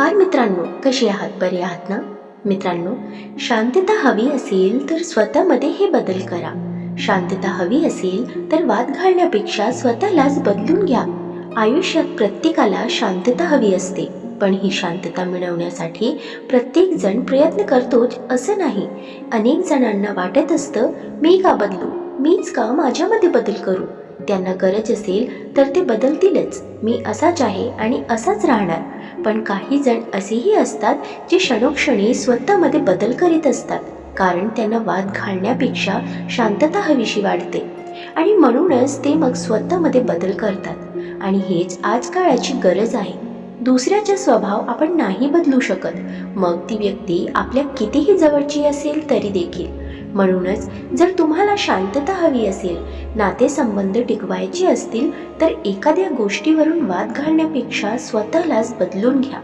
नमस्कार मित्रांनो कसे आहात? बरे आहात ना? मित्रांनो शांतता हवी असेल तर स्वतःमध्ये हे बदल करा. शांतता हवी असेल तर वाद घालण्यापेक्षा स्वतःलाच बदलून घ्या. आयुष्यात प्रत्येकाला शांतता हवी असते पण ही शांतता मिळवण्यासाठी प्रत्येक जण प्रयत्न करतोच असं नाही. अनेक जणांना वाटत असतं मी का बदलू? मीच का माझ्यामध्ये बदल करू? त्यांना गरज असेल तर ते बदलतीलच. मी असाच आहे आणि असाच राहणार. पण काही जण असेही असतात जे क्षणोक्षणी स्वतःमध्ये बदल करीत असतात. कारण त्यांना वाद घालण्यापेक्षा शांतता हवीशी वाटते. आणि म्हणूनच ते मग स्वतःमध्ये बदल करतात. आणि हेच आजकाळाची गरज आहे. दुसऱ्याचा स्वभाव आपण नाही बदलू शकत. मग ती व्यक्ती आपल्या कितीही जवळची असेल तरी देखील. म्हणूनच जर तुम्हाला शांतता हवी असेल नातेसंबंध टिकवायचे असतील तर एखाद्या गोष्टीवरून वाद घालण्यापेक्षा स्वतःलाच बदलून घ्या.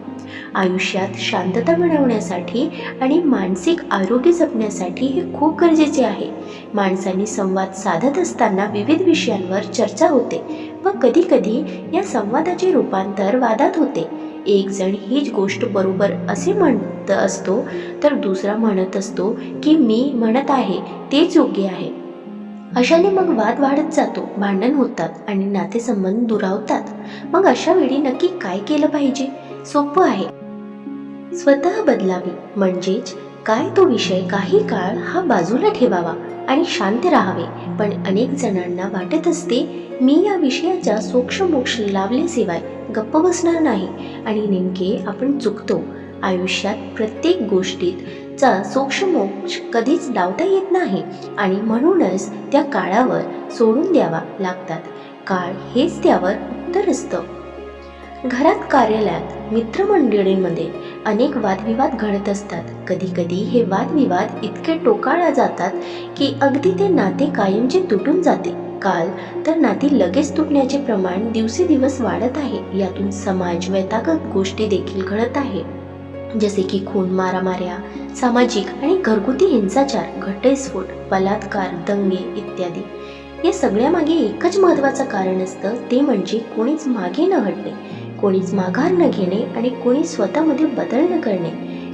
आयुष्यात शांतता मिळवण्यासाठी आणि मानसिक आरोग्य जपण्यासाठी हे खूप गरजेचे आहे. माणसांनी संवाद साधत असताना विविध विषयांवर चर्चा होते व कधीकधी या संवादाचे रूपांतर वादात होते. एक जण हीच गोष्ट बरोबर असे म्हणत असतो तर दुसरा म्हणत असतो की मी म्हणत आहे तेच योग्य आहे. अशाने मग वाद वाढत जातो भांडण होतात आणि नातेसंबंध दुरावतात. मग अशा वेळी नक्की काय केलं पाहिजे? सोपं आहे. स्वतः बदलावी म्हणजेच काय तो विषय काही काळ हा बाजूला ठेवावा आणि शांत राहावे. पण अनेक जणांना वाटत असते मी या विषयाचा सोक्षमोक्ष लावल्याशिवाय गप्प बसणार नाही आणि नेमके आपण चुकतो. आयुष्यात प्रत्येक गोष्टीत चा सूक्ष्मोक्ष कधीच लावता येत नाही आणि म्हणूनच त्या काळावर सोडून द्यावा लागतात. काळ हेच त्यावर उत्तर असतं. घरात कार्यालयात मित्रमंडळींमध्ये अनेक वादविवाद घडत असतात. कधी कधी हे वादविवाद इतके टोकाळा जातात की अगदी ते नाते कायमचे तुटून जाते. काल तर नाती लगेच तुटण्याचे प्रमाण दिवसेदिवस वाढत आहे. यातून समाज वैतागत गोष्टी देखील घडत आहे. जसे की खून मारामाऱ्या सामाजिक आणि घरगुती हिंसाचार घटस्फोट बलात्कार दंगे इत्यादी. या सगळ्यामागे एकच महत्त्वाचं कारण असतं ते म्हणजे कोणीच मागे न हटणे कोणीच माघार न घेणे आणि कोणी स्वतःमध्ये बदल न करणे.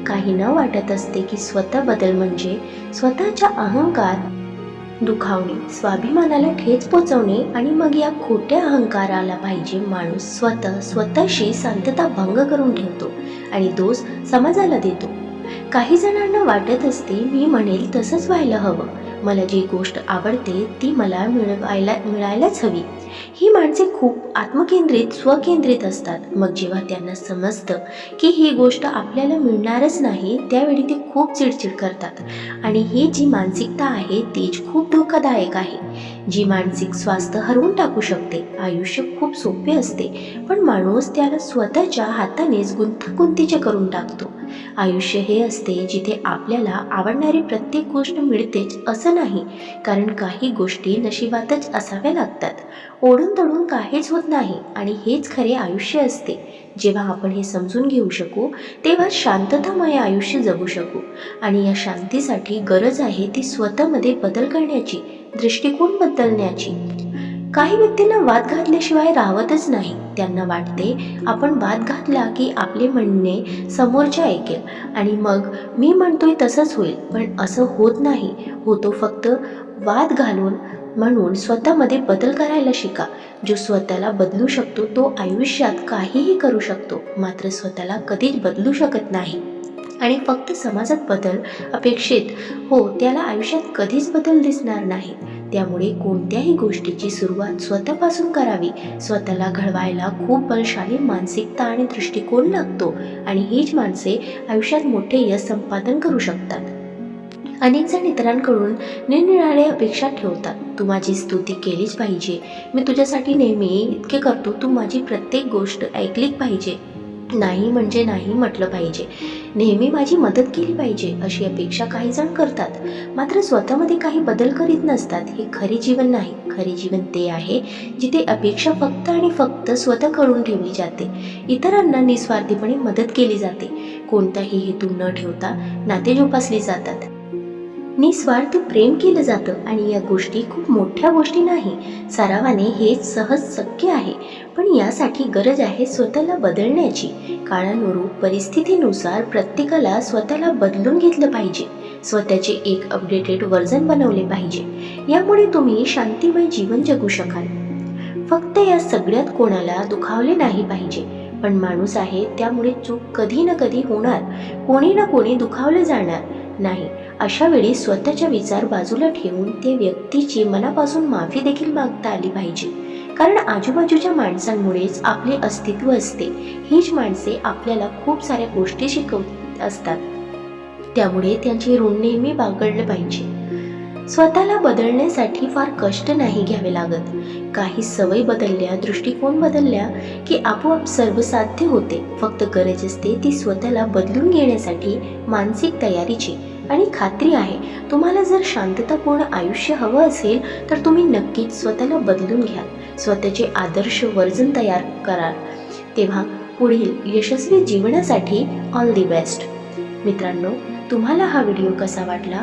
काही न वाटत असते की स्वतः बदल म्हणजे स्वतःच्या अहंकार दुखावणे स्वाभिमानाला ठेच पोचवणे आणि मग या खोट्या अहंकाराला पाहिजे माणूस स्वतः स्वतःशी शांतता भंग करून ठेवतो आणि दोष समाजाला देतो. काही जणांना वाटत असते मी म्हणेल तसंच व्हायला हवं. मला जी गोष्ट आवडते ती मला मिळवायला मिळायलाच हवी. ही माणसे खूप आत्मकेंद्रित स्वकेंद्रित असतात. मग जेव्हा त्यांना समजतं की ही गोष्ट आपल्याला मिळणारच नाही त्यावेळी ते खूप चिडचिड करतात. आणि ही जी मानसिकता आहे तीच खूप धोकादायक आहे. जी मानसिक स्वास्थ्य हरवून टाकू शकते. आयुष्य खूप सोपे असते पण माणूस त्याला स्वतःच्या हातानेच गुंतागुंतीचे करून टाकतो. आयुष्य हे असते जिथे आपल्याला आवडणारी प्रत्येक गोष्ट मिळतेच असं नाही कारण काही गोष्टी नशिबातच असाव्या लागतात. ओढून तडून काहीच होत नाही आणि हेच खरे आयुष्य असते. जेव्हा आपण हे समजून घेऊ शकू तेव्हा शांततामय आयुष्य जगू शकू. आणि या शांतीसाठी गरज आहे ती स्वतःमध्ये बदल करण्याची. दृष्टिकोन बदलण्याची काही व्यक्तींना वाद घातल्याशिवाय राहतच नाही. त्यांना वाटते आपण वाद घातला की आपले म्हणणे समोरच्या ऐकेल आणि मग मी म्हणतोय तसंच होईल पण असं होत नाही. होतो फक्त वाद घालून म्हणून स्वतःमध्ये बदल करायला शिका. जो स्वतःला बदलू शकतो तो आयुष्यात काहीही करू शकतो मात्र स्वतःला कधीच बदलू शकत नाही. आणि फक्त समाजात बदल अपेक्षित. हो त्याला आयुष्यात कधीच बदल दिसणार नाही. त्यामुळे कोणत्याही गोष्टीची सुरुवात स्वतःपासून करावी. स्वतःला घडवायला खूप बलशाली मानसिकता आणि दृष्टिकोन लागतो आणि हीच माणसे आयुष्यात मोठे यश संपादन करू शकतात. अनेक जण इतरांकडून निरनिराळे अपेक्षा ठेवतात. तू माझी स्तुती केलीच पाहिजे. मी तुझ्यासाठी नेहमी इतके करतो. तू माझी प्रत्येक गोष्ट ऐकलीच पाहिजे. नाही म्हणजे नाही म्हटलं पाहिजे. नेहमी माझी मदत केली पाहिजे अशी अपेक्षा काही जण करतात. मात्र स्वतःमध्ये काही बदल करीत नसतात. हे खरे जीवन नाही. खरे जीवन ते आहे जिथे अपेक्षा फक्त आणि फक्त स्वतः करून ठेवली जाते. इतरांना निस्वार्थीपणे मदत केली जाते. कोणताही हेतू न ठेवता नाते जोपासली जातात. निस्वार्थ प्रेम केलं जातं आणि या गोष्टी खूप मोठ्या गोष्टी नाही. सरावाने हे सहज शक्य आहे. पण यासाठी गरज आहे स्वतःला बदलण्याची. काळानुरूप परिस्थितीनुसार प्रत्येकाला स्वतःला बदलून घेतलं पाहिजे. स्वतःचे एक अपडेटेड व्हर्जन बनवले पाहिजे. यामुळे तुम्ही शांतिमय जीवन जगू शकाल. फक्त या सगळ्यात कोणाला दुखावले नाही पाहिजे. पण माणूस आहे त्यामुळे चूक कधी ना कधी होणार. कोणी ना कोणी दुखावले जाणार. नाही. अशा वेळी स्वतःच्या विचार बाजूला ठेवून त्या व्यक्तीची मनापासून माफी देखील मागता आली पाहिजे. कारण आजूबाजूच्या माणसांमुळेच आपले अस्तित्व असते. हीच माणसे आपल्याला खूप साऱ्या गोष्टी शिकवत असतात. त्यामुळे त्यांचे ऋण नेहमी बागडलं पाहिजे. स्वतःला बदलण्यासाठी फार कष्ट नाही घ्यावे लागत. काही सवय बदलल्या दृष्टिकोन बदलल्या की आपोआप सर्व साध्य होते. फक्त गरज असते ती स्वतःला बदलून घेण्यासाठी मानसिक तयारीची. आणि खात्री आहे तुम्हाला जर शांततापूर्ण आयुष्य हवं असेल तर तुम्ही नक्कीच स्वतःला बदलून घ्या स्वतःचे आदर्श वर्जन तयार कराल. तेव्हा पुढील यशस्वी जीवनासाठी ऑल दी बेस्ट मित्रांनो तुम्हाला हा व्हिडिओ कसा वाटला?